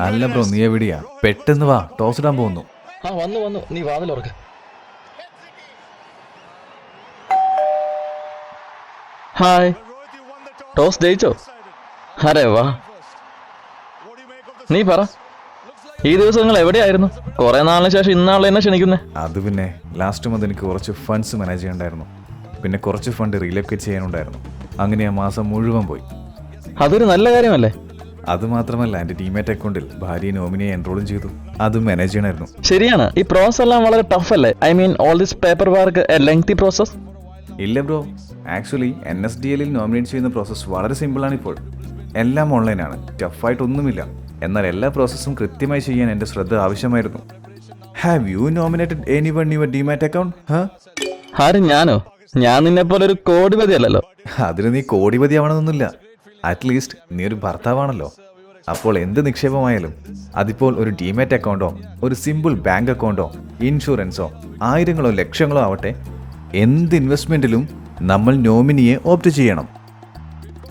അല്ല ബ്രോ നീ എവിടെയാ? പെട്ടെന്ന് വാ ടോസ് ഇടാൻ പോകുന്നു. ആ വന്നു വന്നു. നീ വാതിൽ ഉറക്ക ഹായ്. ടോസ് ജയിച്ചോ? അരെ വാ. നീ പറ. ഈ ദിവസങ്ങൾ എവിടെയായിരുന്നു? കുറെ നാളിന് ശേഷം ഇന്നാളെ എന്നെ ക്ഷണിക്കുന്നേ. അത് പിന്നെ ലാസ്റ്റ് മന്ത് എനിക്ക് കുറച്ച് ഫണ്ട്സ് മാനേജ് ചെയ്യണ്ടായിരുന്നു. പിന്നെ കുറച്ച് ഫണ്ട് റീലൊക്കേറ്റ് ചെയ്യാനുണ്ടായിരുന്നു. അങ്ങനെ ആ മാസം മുഴുവൻ പോയി. അതൊരു നല്ല കാര്യമല്ലേ? അത് മാത്രമല്ല എന്റെ ടീംമേറ്റ് അക്കൗണ്ടിൽ ഭാര്യ നോമിനിയെ എൻറോളും ചെയ്തു. അത് മാനേജ് ചെയ്യണമായിരുന്നു. ശരിയാണ്. ഈ പ്രോസസ് എല്ലാം വളരെ ടഫ് അല്ലേ? I mean all this paper work a lengthy process ഇല്ല bro actually N S D എല്ലിൽ നോമിനേറ്റ് ചെയ്യുന്ന പ്രോസസ്സ് വളരെ സിമ്പിൾ ആണ് ഇപ്പോൾ. എല്ലാം ഓൺലൈനാണ് ടഫായിട്ടൊന്നുമില്ല എന്നാൽ എല്ലാ പ്രോസസ്സും കൃത്യമായി ചെയ്യാൻ എന്റെ ശ്രദ്ധ ആവശ്യമായിരുന്നു. Have you nominated any one your demat account ഹാ ആരും ഞാനോ? ഞാൻ നിന്നെ പോലെ ഒരു കോടിപതി അല്ലല്ലോ അതിന് നീ കോടിപതി ആവണമെന്നൊന്നുമില്ല അറ്റ്ലീസ്റ്റ് നീ ഒരു ഭർത്താവാണല്ലോ. അപ്പോൾ എന്ത് നിക്ഷേപമായാലും അതിപ്പോൾ ഒരു ഡിമാറ്റ് അക്കൗണ്ടോ ഒരു സിമ്പിൾ ബാങ്ക് അക്കൗണ്ടോ ഇൻഷുറൻസോ ആയിരങ്ങളോ ലക്ഷങ്ങളോ ആവട്ടെ. എന്ത് ഇൻവെസ്റ്റ്മെന്റിലും നമ്മൾ നോമിനിയെ ഓപ്റ്റ് ചെയ്യണം.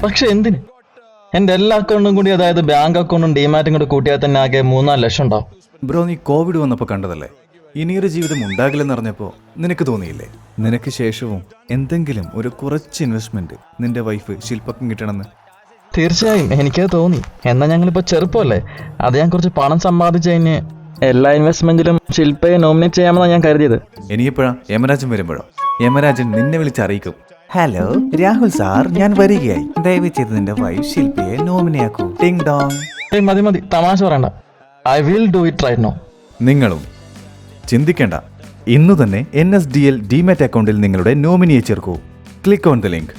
പക്ഷെ എന്തിന്? എന്റെ എല്ലാ അക്കൗണ്ടും കൂടി അതായത് ബാങ്ക് അക്കൗണ്ടും ഡിമാറ്റും കൂടി കൂട്ടിയാൽ തന്നെ ആകെ മൂന്നാൽ ലക്ഷം ഉണ്ടാവും. ബ്രോ നീ കോവിഡ് വന്നപ്പോൾ കണ്ടതല്ലേ? ഇനിയൊരു ജീവിതം ഉണ്ടാകില്ലെന്നറിഞ്ഞപ്പോൾ നിനക്ക് തോന്നിയില്ലേ? നിനക്ക് ശേഷവും എന്തെങ്കിലും ഒരു കുറച്ച് ഇൻവെസ്റ്റ്മെന്റ് നിന്റെ വൈഫ് ശില്പക്കും കിട്ടണമെന്ന്? തീർച്ചയായും. എനിക്കത് തോന്നി. എന്നാൽ ഞങ്ങളിപ്പോൾ ചെറുപ്പമല്ലേ? അത് ഞാൻ കുറച്ച് പണം സമ്പാദിച്ചു കഴിഞ്ഞ് എല്ലാ ഇൻവെസ്റ്റ്മെന്റിലും ശില്പയെ നോമിനേറ്റ് ചെയ്യാമെന്നാണ് ഞാൻ കരുതിയത്. ഇനിയെപ്പോഴാ യമരാജൻ വരുമ്പോഴോ? യമരാജൻ നിന്നെ വിളിച്ചറിയിക്കും ഹലോ രാഹുൽ സാർ ഞാൻ വരികയായി. ദയവ് ചെയ്ത് നിന്റെ വൈഫ് ശില്പയെ നോമിനിയാക്കൂ ടിങ് ഡോങ് ഏയ് മതി മതി. തമാശ പറയണ്ട. I will do it right now നിങ്ങളും ചിന്തിക്കേണ്ട. ഇന്ന് തന്നെ N S D L demat അക്കൗണ്ടിൽ നിങ്ങളുടെ നോമിനിയെ ചേർക്കൂ. Click on the link